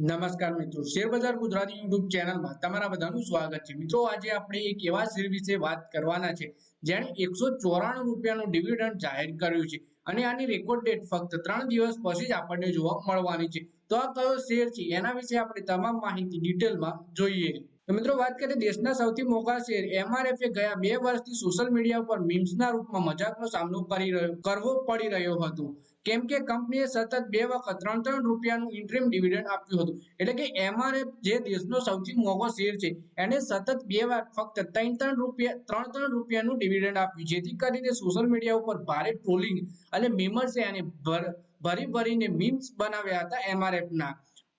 નમસ્કાર મિત્રો. શેરબજાર ગુજરાતી યુટ્યુબ ચેનલમાં તમારા બધાનું સ્વાગત છે. મિત્રો, આજે આપણે એક એવા શેર વિશે વાત કરવાના છે, જેણે એકસો ચોરાણું રૂપિયાનું ડિવિડન્ડ જાહેર કર્યું છે અને આની રેકોર્ડ ડેટ ફક્ત ત્રણ દિવસ પછી જ આપણને જોવા મળવાની છે. તો આ કયો શેર છે? એના વિશે આપણે તમામ માહિતી ડિટેલમાં જોઈએ. મિત્રો વાત કરીએ દેશના સૌથી મોટા શેર એમઆરએફ ગયા બે વર્ષથી સોશિયલ મીડિયા ઉપર મીમ્સના રૂપમાં મજાકનો સામનો કરી રહ્યો, કરવો પડી રહ્યો હતો. કેમ કે કંપનીએ સતત બે વખત ત્રણ ત્રણ રૂપિયાનું ઇન્ટ્રીમ ડિવિડન્ડ આપ્યું હતું. એટલે કે એમઆરએફ જે દેશનો સૌથી મોંઘો શેર છે, એને સતત બે વાર ફક્ત ત્રણ ત્રણ રૂપિયા, ત્રણ ત્રણ રૂપિયાનું ડિવિડન્ડ આપ્યું, જેથી કરીને સોશિયલ મીડિયા ઉપર ભારે ટ્રોલિંગ અને મીમર્સે એને ભર- ભરી ભરીને મીમ્સ બનાવ્યા હતા એમઆરએફ ના.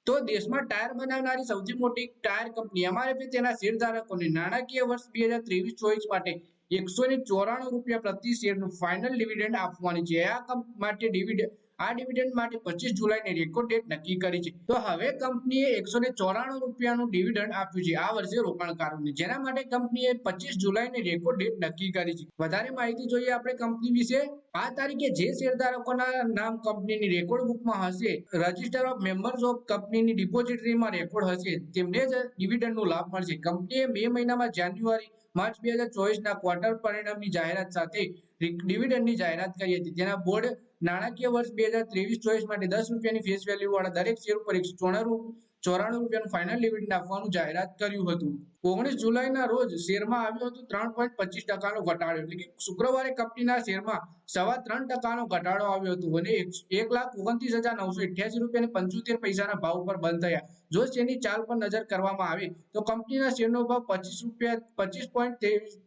તો દેશમાં ટાયર બનાવનારી સૌથી મોટી ટાયર કંપની એમઆરએફે તેના શેરધારકોને નાણાકીય વર્ષ બે હજાર ત્રેવીસ ચોવીસ માટે એકસો ચોરાણું રૂપિયા પ્રતિ શેરનું ફાઇનલ ડિવિડન્ડ આપવાની છે. આ માટે ડિવિડન્ડ આ ડિવિડન્ડ માટે પચીસ જુલાઈની રેકોર્ડ ડેટ નક્કી કરી છે. તો હવે કંપનીએ એકસો ને ચોરાણું રૂપિયાનું ડિવિડન્ડ આપ્યું છે. આ વર્ષે રોકાણકારોને જેના માટે કંપનીએ પચીસ જુલાઈની રેકોર્ડ ડેટ નક્કી કરી છે. વધારે માહિતી જોઈએ આપણે કંપની વિશે. આ તારીખે જે શેરધારકોના નામ કંપનીની રેકોર્ડ બુકમાં હશે રજિસ્ટર ઓફ મેમ્બર્સ ઓફ કંપનીની ડિપોઝિટરીમાં રેકોર્ડ હશે, તેમને જ ડિવિડન્ડનો લાભ મળશે. કંપનીએ મે મહિનામાં જાન્યુઆરી માર્ચ બે હજાર ચોવીસના ક્વાર્ટર પરિણામની જાહેરાત સાથે ડિવિડન્ડની જાહેરાત કરી હતી. તેના બોર્ડ નાણાકીય વર્ષ બે હજાર ત્રેવીસ ચોવીસ માટે દસ રૂપિયાની ફેસ વેલ્યુ વાળા દરેક શેર ઉપર એકસો ચોરાણું ચોરાણું રૂપિયાનું ફાઇનલ ડિવિડન્ડ આપવાનું જાહેરાત કર્યું હતું. ઓગણીસ જુલાઈના રોજ શેરમાં આવ્યું હતું ત્રણ પોઈન્ટ પચીસ ટકાનો ઘટાડો, એટલે કે શુક્રવારે કંપનીના શેરમાં સવા ત્રણ ટકાનો ઘટાડો આવ્યો હતો અને એક- લાખ ઓગણત્રીસ હજાર નવસો અઠ્યાસી રૂપિયા અને પંચોતેર પૈસાના ભાવ પર બંધ થયા. જો શેરની ચાલ પર નજર કરવામાં આવે, તો કંપનીના શેરનો ભાવ પચીસ રૂપિયા, પચીસ પોઈન્ટ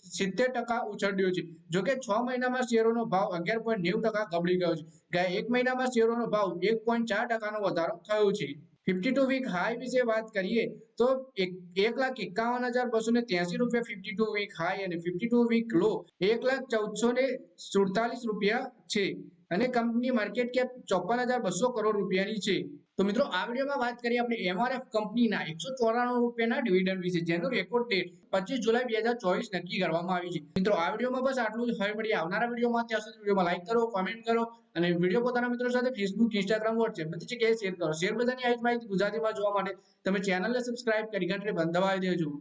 સિત્તેર ટકા ઉછળ્યો છે. જોકે છ મહિનામાં શેરોનો ભાવ અગિયાર પોઈન્ટ નેવું ટકા ગબડી ગયો છે. ગયા એક મહિનામાં શેરોનો ભાવ એક પોઈન્ટ ચાર ટકાનો વધારો થયો છે. ફિફ્ટી ટુ વીક હાઈ વિશે વાત કરીએ, તો એક લાખ એકાવન હજાર બસો ને ત્યાસી રૂપિયા ફિફ્ટી ટુ વીક હાઈ અને ફિફ્ટી ટુ વીક લો એક લાખ ચૌદસો ને સુડતાલીસ રૂપિયા છે. અને કંપની માર્કેટ કેપ ચોપન હજાર બસો કરોડ રૂપિયાની છે. તો મિત્રો, આ વિડીયોમાં વાત કરીએ આપણે એમઆરએફ કંપનીના એકસો ચોરાણું રૂપિયાના ડિવિડન્ડ વિશે, જેનો રેકોર્ડ ડેટ પચીસ જુલાઈ બે હજાર ચોવીસ નક્કી કરવામાં આવી છે. મિત્રો, આ વિડીયોમાં બસ આટલું જ. હવે મળીએ આવનારા વિડીયોમાં. ત્યાં સુધી વિડીયોમાં લાઈક કરો કોમેન્ટ કરો અને વીડિયો પોતાના મિત્રો સાથે ફેસબુક ઇન્સ્ટાગ્રામ વોટ્સએપ બધી જગ્યાએ શેર કરો. શેર બધાની આ જ માહિતી ગુજરાતીમાં જોવા માટે. તમે ચેનલને સબસ્ક્રાઇબ કરી ઘંટડી બંધ દેજો.